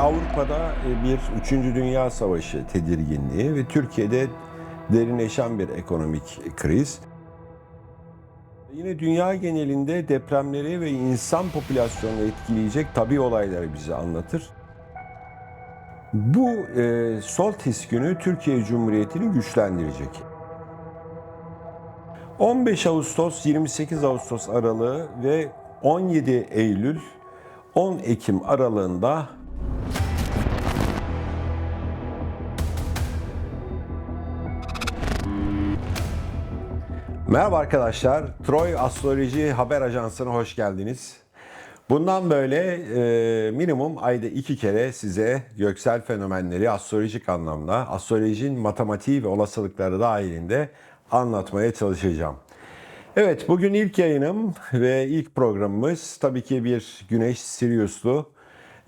Avrupa'da e, bir 3. Dünya Savaşı tedirginliği ve Türkiye'de derinleşen bir ekonomik kriz. Yine dünya genelinde depremleri ve insan popülasyonunu etkileyecek tabi olayları bize anlatır. Bu e, Soltis günü Türkiye Cumhuriyeti'ni güçlendirecek. 15 Ağustos 28 Ağustos aralığı ve 17 Eylül 10 Ekim aralığında Merhaba arkadaşlar. Troy Astroloji Haber Ajansı'na hoş geldiniz. Bundan böyle e, minimum ayda iki kere size göksel fenomenleri astrolojik anlamda, astrolojinin matematiği ve olasılıkları dahilinde anlatmaya çalışacağım. Evet, bugün ilk yayınım ve ilk programımız tabii ki bir Güneş Sirius'lu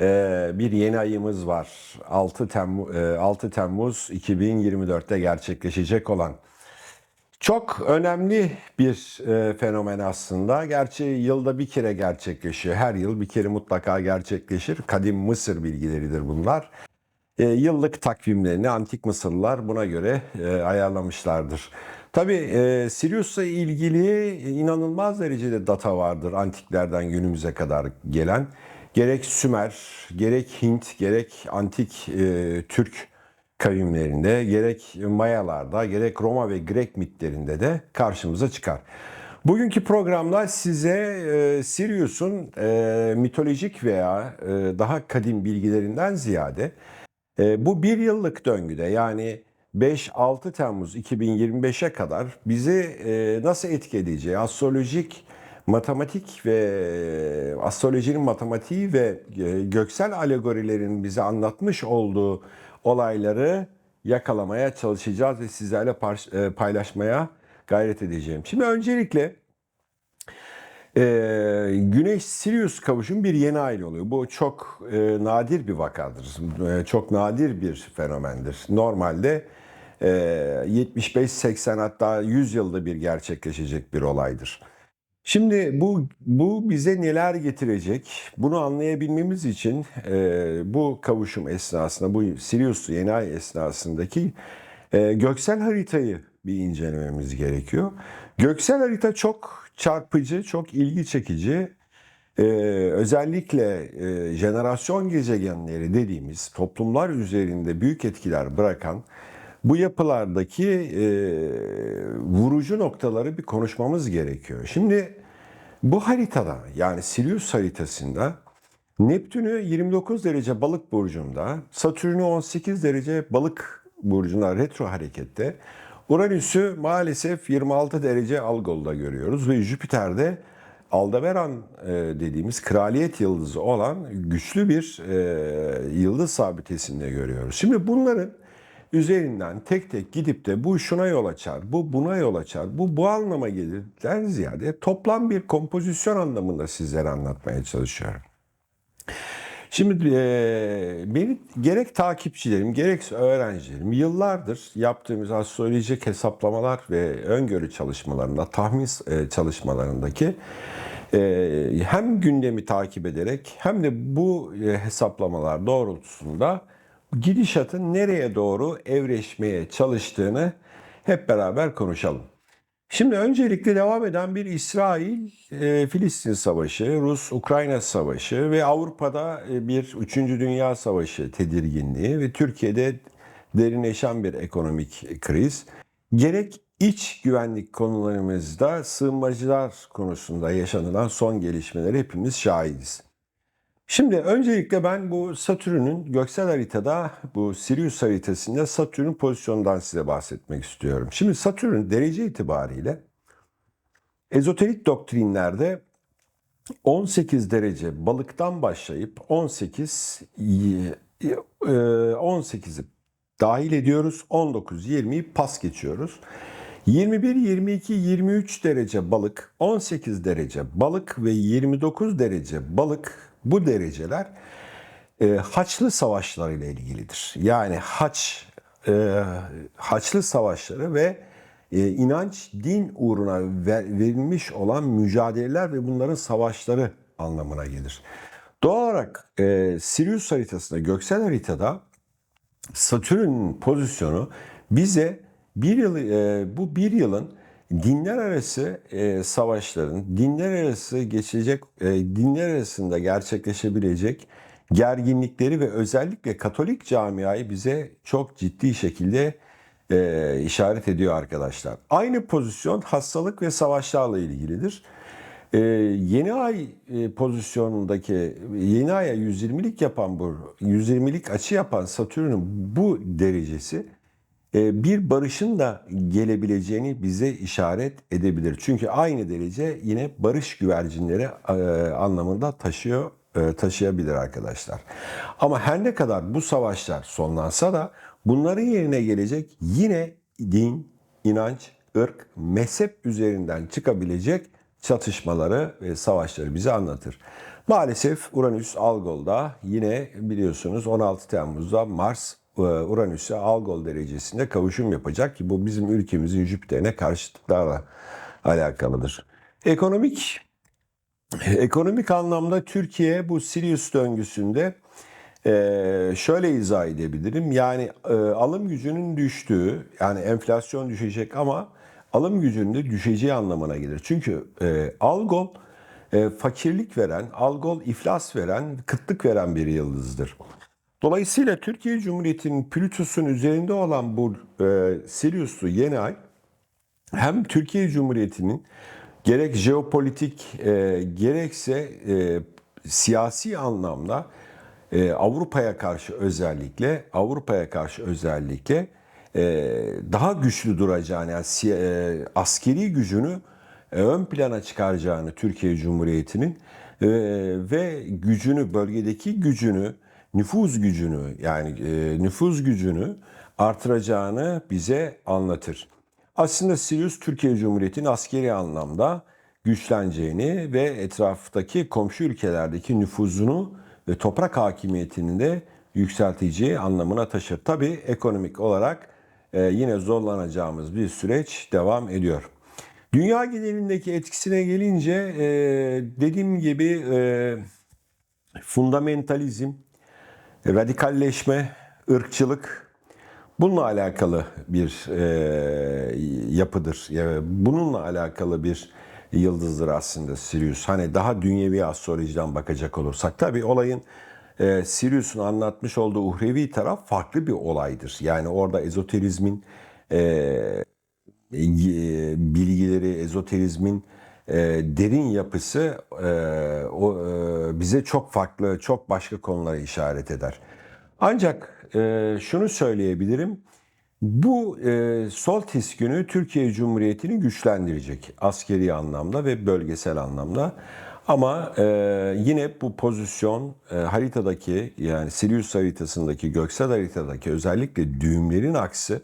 e, bir yeni ayımız var. 6 Temmuz, 6 Temmuz 2024'te gerçekleşecek olan. Çok önemli bir e, fenomen aslında. Gerçi yılda bir kere gerçekleşiyor. Her yıl bir kere mutlaka gerçekleşir. Kadim Mısır bilgileridir bunlar. E, yıllık takvimlerini antik Mısırlılar buna göre e, ayarlamışlardır. Tabi e, Sirius'la ilgili inanılmaz derecede data vardır antiklerden günümüze kadar gelen. Gerek Sümer, gerek Hint, gerek antik e, Türk kavimlerinde, gerek Mayalarda, gerek Roma ve Grek mitlerinde de karşımıza çıkar. Bugünkü programda size e, Sirius'un e, mitolojik veya e, daha kadim bilgilerinden ziyade e, bu bir yıllık döngüde yani 5-6 Temmuz 2025'e kadar bizi e, nasıl etkileyeceği, astrolojik, matematik ve e, astrolojinin matematiği ve e, göksel alegorilerin bize anlatmış olduğu olayları yakalamaya çalışacağız ve sizlerle e, paylaşmaya gayret edeceğim. Şimdi öncelikle e, Güneş-Sirius kavuşum bir yeni ay oluyor. Bu çok e, nadir bir vakadır. Çok nadir bir fenomendir. Normalde e, 75-80 hatta 100 yılda bir gerçekleşecek bir olaydır. Şimdi bu bu bize neler getirecek? Bunu anlayabilmemiz için e, bu kavuşum esnasında, bu Sirius yeni ay esnasındaki e, göksel haritayı bir incelememiz gerekiyor. Göksel harita çok çarpıcı, çok ilgi çekici. E, özellikle e, jenerasyon gezegenleri dediğimiz toplumlar üzerinde büyük etkiler bırakan bu yapılardaki e, vurucu noktaları bir konuşmamız gerekiyor. Şimdi bu haritada yani Sirius haritasında Neptün'ü 29 derece balık burcunda, Satürn'ü 18 derece balık burcunda retro harekette, Uranüs'ü maalesef 26 derece Algol'da görüyoruz ve Jüpiter'de Aldebaran e, dediğimiz kraliyet yıldızı olan güçlü bir e, yıldız sabitesinde görüyoruz. Şimdi bunların üzerinden tek tek gidip de bu şuna yol açar, bu buna yol açar, bu bu anlama gelirden ziyade toplam bir kompozisyon anlamında sizlere anlatmaya çalışıyorum. Şimdi e, beni gerek takipçilerim gerekse öğrencilerim yıllardır yaptığımız astrolojik hesaplamalar ve öngörü çalışmalarında, tahmin e, çalışmalarındaki e, hem gündemi takip ederek hem de bu e, hesaplamalar doğrultusunda gidişatın nereye doğru evreşmeye çalıştığını hep beraber konuşalım. Şimdi öncelikle devam eden bir İsrail-Filistin savaşı, Rus-Ukrayna savaşı ve Avrupa'da bir 3. Dünya Savaşı tedirginliği ve Türkiye'de derinleşen bir ekonomik kriz. Gerek iç güvenlik konularımızda sığınmacılar konusunda yaşanılan son gelişmeleri hepimiz şahidiz. Şimdi öncelikle ben bu Satürn'ün göksel haritada bu Sirius haritasında Satürn'ün pozisyonundan size bahsetmek istiyorum. Şimdi Satürn derece itibariyle ezoterik doktrinlerde 18 derece balıktan başlayıp 18 18'i dahil ediyoruz. 19 20'yi pas geçiyoruz. 21, 22, 23 derece balık, 18 derece balık ve 29 derece balık bu dereceler e, Haçlı Savaşları ile ilgilidir. Yani Haç e, Haçlı Savaşları ve e, inanç, din uğruna ver, verilmiş olan mücadeleler ve bunların savaşları anlamına gelir. Doğal olarak e, Sirius haritasında, göksel haritada Satürn'ün pozisyonu bize bir yıl, e, bu bir yılın dinler arası e, savaşların, dinler arası geçecek, e, dinler arasında gerçekleşebilecek gerginlikleri ve özellikle Katolik camiayı bize çok ciddi şekilde e, işaret ediyor arkadaşlar. Aynı pozisyon hastalık ve savaşlarla ilgilidir. Ee, yeni ay e, pozisyonundaki yeni aya 120'lik yapan bu 120'lik açı yapan Satürn'ün bu derecesi e, bir barışın da gelebileceğini bize işaret edebilir. Çünkü aynı derece yine barış güvercinleri e, anlamında taşıyor e, taşıyabilir arkadaşlar. Ama her ne kadar bu savaşlar sonlansa da bunların yerine gelecek yine din, inanç, ırk, mezhep üzerinden çıkabilecek çatışmaları ve savaşları bize anlatır. Maalesef Uranüs Algol'da yine biliyorsunuz 16 Temmuz'da Mars Uranüs'e Algol derecesinde kavuşum yapacak ki bu bizim ülkemizin Jüpiter'ine karşıtlıklarla alakalıdır. Ekonomik ekonomik anlamda Türkiye bu Sirius döngüsünde e, şöyle izah edebilirim. Yani e, alım gücünün düştüğü, yani enflasyon düşecek ama alım gücünün de düşeceği anlamına gelir. Çünkü e, algol e, fakirlik veren, algol iflas veren, kıtlık veren bir yıldızdır. Dolayısıyla Türkiye Cumhuriyeti'nin Plütus'un üzerinde olan bu e, Sirius'lu yeni ay hem Türkiye Cumhuriyeti'nin gerek jeopolitik e, gerekse e, siyasi anlamda e, Avrupa'ya karşı özellikle Avrupa'ya karşı özellikle e, daha güçlü duracağını yani e, askeri gücünü e, ön plana çıkaracağını Türkiye Cumhuriyeti'nin e, ve gücünü bölgedeki gücünü nüfuz gücünü yani e, nüfuz gücünü artıracağını bize anlatır. Aslında Sirius Türkiye Cumhuriyeti'nin askeri anlamda güçleneceğini ve etraftaki komşu ülkelerdeki nüfuzunu ve toprak hakimiyetini de yükselteceği anlamına taşır. Tabii ekonomik olarak yine zorlanacağımız bir süreç devam ediyor. Dünya genelindeki etkisine gelince dediğim gibi fundamentalizm, radikalleşme, ırkçılık bununla alakalı bir e, yapıdır. Yani bununla alakalı bir yıldızdır aslında Sirius. Hani daha dünyevi astrolojiden bakacak olursak tabii olayın e, Sirius'un anlatmış olduğu uhrevi taraf farklı bir olaydır. Yani orada ezoterizmin e, bilgileri, ezoterizmin e, derin yapısı e, o, e, bize çok farklı, çok başka konulara işaret eder. Ancak e, şunu söyleyebilirim. Bu e, Soltis günü Türkiye Cumhuriyeti'ni güçlendirecek askeri anlamda ve bölgesel anlamda. Ama e, yine bu pozisyon e, haritadaki yani Sirius haritasındaki göksel haritadaki özellikle düğümlerin aksi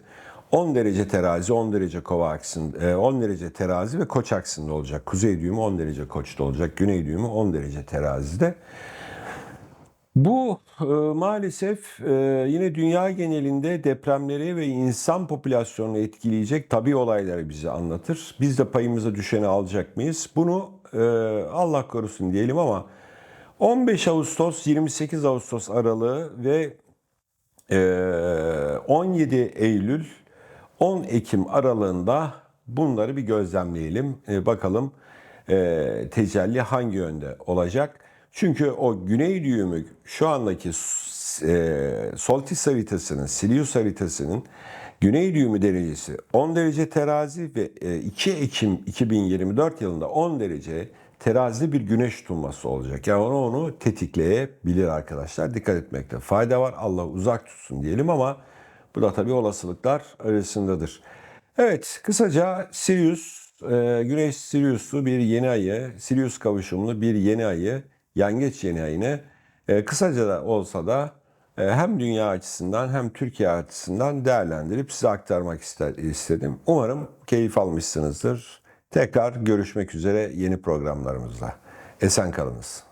10 derece terazi, 10 derece kova aksında, 10 derece terazi ve koç aksında olacak. Kuzey düğümü 10 derece koçta olacak. Güney düğümü 10 derece terazide. Bu e, maalesef e, yine dünya genelinde depremleri ve insan popülasyonunu etkileyecek tabi olayları bize anlatır. Biz de payımıza düşeni alacak mıyız? Bunu e, Allah korusun diyelim ama 15 Ağustos 28 Ağustos aralığı ve 17 Eylül 10 Ekim aralığında bunları bir gözlemleyelim. bakalım tecelli hangi yönde olacak? Çünkü o güney düğümü şu andaki e, Soltis haritasının, Sirius haritasının güney düğümü derecesi 10 derece terazi ve e, 2 Ekim 2024 yılında 10 derece terazide bir güneş tutulması olacak. Yani onu, onu tetikleyebilir arkadaşlar. Dikkat etmekte fayda var. Allah uzak tutsun diyelim ama bu da tabii olasılıklar arasındadır. Evet kısaca Sirius, e, Güneş Sirius'lu bir yeni ayı, Sirius kavuşumlu bir yeni ayı yengeç yeni ayını e, kısaca da olsa da e, hem dünya açısından hem Türkiye açısından değerlendirip size aktarmak istedim. Umarım keyif almışsınızdır. Tekrar görüşmek üzere yeni programlarımızda. Esen kalınız.